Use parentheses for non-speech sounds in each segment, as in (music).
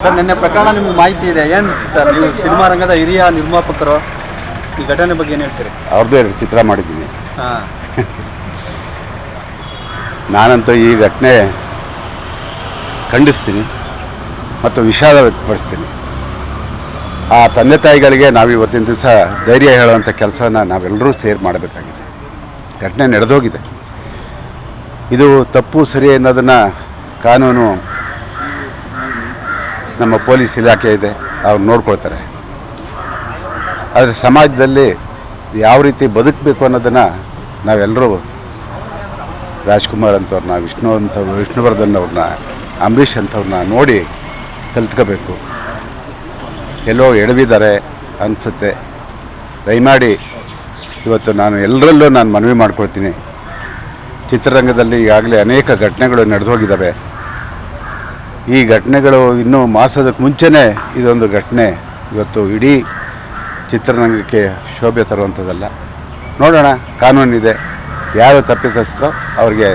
Sir ನಿನ್ನೆ ಪ್ರಕರಣ ನಿಮ್ಗೆ ಮಾಹಿತಿ ಇದೆ. ಏನು ಸರ್ ನೀವು ಸಿನಿಮಾ ರಂಗದ ಹಿರಿಯ ನಿರ್ಮಾಪಕರು ಈ ಘಟನೆ ಬಗ್ಗೆ ಏನು ಹೇಳ್ತೀರಿ? ಅವ್ರದ್ದು ಚಿತ್ರ ಮಾಡಿದ್ದೀನಿ. ಹಾಂ. (laughs) ನಾನಂತೂ ಈ ಘಟನೆ ಖಂಡಿಸ್ತೀನಿ ಮತ್ತು ವಿಷಾದ ವ್ಯಕ್ತಪಡಿಸ್ತೀನಿ. ಆ ತಂದೆ ತಾಯಿಗಳಿಗೆ ನಾವು ಇವತ್ತಿನ ದಿವಸ ಧೈರ್ಯ ಹೇಳುವಂಥ ಕೆಲಸನ ನಾವೆಲ್ಲರೂ ಸೇರ್ ಮಾಡಬೇಕಾಗಿದೆ. ಘಟನೆ ನಡೆದೋಗಿದೆ. ಇದು ತಪ್ಪು ಸರಿ ಅನ್ನೋದನ್ನು ಕಾನೂನು ನಮ್ಮ ಪೊಲೀಸ್ ಇಲಾಖೆ ಇದೆ, ಅವ್ರು ನೋಡ್ಕೊಳ್ತಾರೆ. ಆದರೆ ಸಮಾಜದಲ್ಲಿ ಯಾವ ರೀತಿ ಬದುಕಬೇಕು ಅನ್ನೋದನ್ನು ನಾವೆಲ್ಲರೂ ರಾಜ್ಕುಮಾರ್ ಅಂಥವ್ರನ್ನ ವಿಷ್ಣು ಅಂಥವ್ರು ವಿಷ್ಣುವರ್ಧನ್ ಅವ್ರನ್ನ ಅಂಬರೀಷ್ ಅಂಥವ್ರನ್ನ ನೋಡಿ ಕಲ್ತ್ಕೋಬೇಕು ಎಲ್ಲೋ ಎಡವಿದ್ದಾರೆ ಅನಿಸುತ್ತೆ. ದಯಮಾಡಿ ಇವತ್ತು ನಾನು ಎಲ್ಲರಲ್ಲೂ ನಾನು ಮನವಿ ಮಾಡ್ಕೊಳ್ತೀನಿ. ಚಿತ್ರರಂಗದಲ್ಲಿ ಈಗಾಗಲೇ ಅನೇಕ ಘಟನೆಗಳು ನಡೆದು ಹೋಗಿದ್ದಾವೆ ಈ ಘಟನೆಗಳು ಇನ್ನೂ ಮಾಸದಕ್ಕೆ ಮುಂಚೆನೇ ಇದೊಂದು ಘಟನೆ. ಇವತ್ತು ಇಡೀ ಚಿತ್ರರಂಗಕ್ಕೆ ಶೋಭೆ ತರುವಂಥದ್ದಲ್ಲ. ನೋಡೋಣ, ಕಾನೂನಿದೆ. ಯಾರು ತಪ್ಪಿತಸ್ಥರೋ, ಅವ್ರಿಗೆ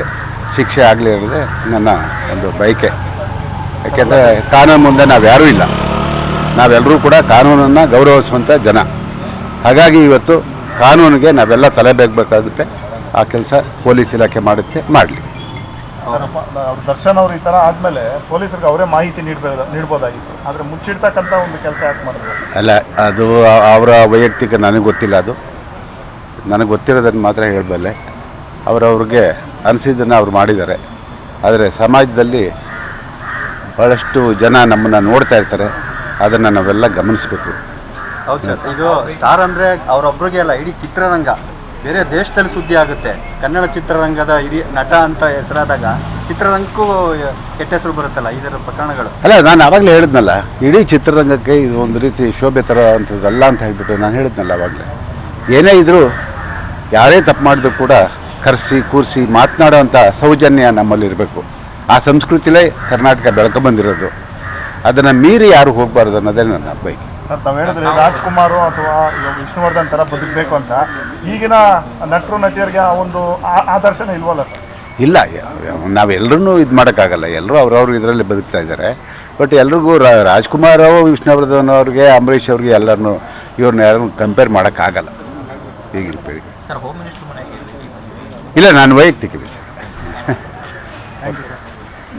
ಶಿಕ್ಷೆ ಆಗಲಿ ಇರದೆ ನನ್ನ ಒಂದು ಬಯಕೆ. ಯಾಕೆಂದರೆ ಕಾನೂನು ಮುಂದೆ ನಾವು ಯಾರೂ ಇಲ್ಲ. ನಾವೆಲ್ಲರೂ ಕೂಡ ಕಾನೂನನ್ನು ಗೌರವಿಸುವಂಥ ಜನ. ಹಾಗಾಗಿ ಇವತ್ತು ಕಾನೂನಿಗೆ ನಾವೆಲ್ಲ ತಲೆ ಬೇಕಬೇಕಾಗುತ್ತೆ ಆ ಕೆಲಸ ಪೊಲೀಸ್ ಇಲಾಖೆ ಮಾಡುತ್ತೆ, ಮಾಡಲಿ. ಅವ್ರು ದರ್ಶನ್ ಅವ್ರು ಈ ಥರ ಆದಮೇಲೆ ಪೊಲೀಸರಿಗೆ ಅವರೇ ಮಾಹಿತಿ ನೀಡಬಹುದಾಗಿತ್ತು ನೀಡ್ಬೋದಾಗಿತ್ತು. ಆದರೆ ಮುಚ್ಚಿಡ್ತಕ್ಕಂಥ ಒಂದು ಕೆಲಸ ಯಾಕೆ ಮಾಡಿದ್ರು? ಅಲ್ಲ ಅದು ಅವರ ವೈಯಕ್ತಿಕ ನನಗೆ ಗೊತ್ತಿಲ್ಲ ಅದು. ನನಗೆ ಗೊತ್ತಿರೋದನ್ನು ಮಾತ್ರ ಹೇಳಬಲ್ಲೆ. ಅವರವ್ರಿಗೆ ಅನಿಸಿದ್ದನ್ನು ಅವ್ರು ಮಾಡಿದ್ದಾರೆ. ಆದರೆ ಸಮಾಜದಲ್ಲಿ ಭಾಳಷ್ಟು ಜನ ನಮ್ಮನ್ನು ನೋಡ್ತಾ ಇರ್ತಾರೆ. ಅದನ್ನು ನಾವೆಲ್ಲ ಗಮನಿಸಬೇಕು. ಹೌದು ಸರ್. ಇದು ಸ್ಟಾರ್ ಅಂದರೆ ಅವರೊಬ್ಬರಿಗೆ ಅಲ್ಲ ಇಡೀ ಚಿತ್ರರಂಗ. ಬೇರೆ ದೇಶದಲ್ಲಿ ಸುದ್ದಿ ಆಗುತ್ತೆ. ಕನ್ನಡ ಚಿತ್ರರಂಗದ ಹಿರಿಯ ನಟ ಅಂತ ಹೆಸರಾದಾಗ ಚಿತ್ರರಂಗಕ್ಕೂ ಕೆಟ್ಟ ಹೆಸರು ಬರುತ್ತಲ್ಲ, ಇದರ ಪ್ರಕರಣಗಳು. ಅಲ್ಲ, ನಾನು ಆವಾಗಲೇ ಹೇಳಿದ್ನಲ್ಲ, ಇಡೀ ಚಿತ್ರರಂಗಕ್ಕೆ ಇದು ಒಂದು ರೀತಿ ಶೋಭೆ ಅಂಥದ್ದಲ್ಲ ಅಂತ ಹೇಳಿಬಿಟ್ಟು ನಾನು ಹೇಳಿದ್ನಲ್ಲ ಆವಾಗಲೇ. ಏನೇ ಇದ್ದರೂ ಯಾರೇ ತಪ್ಪು ಮಾಡಿದ್ರು ಕೂಡ ಕರೆಸಿ, ಕೂರಿಸಿ ಮಾತನಾಡೋವಂಥ ಸೌಜನ್ಯ ನಮ್ಮಲ್ಲಿರಬೇಕು ಆ ಸಂಸ್ಕೃತಿಲೇ ಕರ್ನಾಟಕ ಬೆಳ್ಕೊಂಬಂದಿರೋದು ಅದನ್ನು ಮೀರಿ ಯಾರು ಹೋಗಬಾರ್ದು ಅನ್ನೋದೇ ನನ್ನ ಬೈಕ್. ಸರ್ ತಾವು ಹೇಳಿದ್ರಿ ರಾಜ್ಕುಮಾರ್ ಅಥವಾ ಇವಾಗ ವಿಷ್ಣುವರ್ಧನ್ ಥರ ಬದುಕಬೇಕು ಅಂತ. ಈಗಿನ ನಟರು ನಟಿಯರಿಗೆ ಆ ಒಂದು ಆ- ಆದರ್ಶನ ಇಲ್ವಲ್ಲ ಸರ್? ಇಲ್ಲ ನಾವೆಲ್ಲರೂ ಇದು ಮಾಡೋಕ್ಕಾಗಲ್ಲ. ಎಲ್ಲರೂ ಅವ್ರವ್ರು ಇದರಲ್ಲಿ ಬದುಕ್ತಾ ಇದ್ದಾರೆ. ಬಟ್ ಎಲ್ರಿಗೂ ರಾ ರಾಜ್ಕುಮಾರ್ ಅವರು ವಿಷ್ಣುವರ್ಧನ್ ಅವ್ರಿಗೆ ಅಂಬರೀಷ್ ಅವ್ರಿಗೆ ಎಲ್ಲರನ್ನು ಇವ್ರನ್ನ ಯಾರನ್ನು ಕಂಪೇರ್ ಮಾಡೋಕ್ಕಾಗಲ್ಲ. ಈಗಿನ ಪೀಳಿಗೆ. ಸರ್ ಹೋಮ್ ಮಿನಿಸ್ಟರ್ ಮನೆಗೆ ಇಲ್ಲ ನಾನು ವೈಯಕ್ತಿಕ ವಿಷಯ. Thank you sir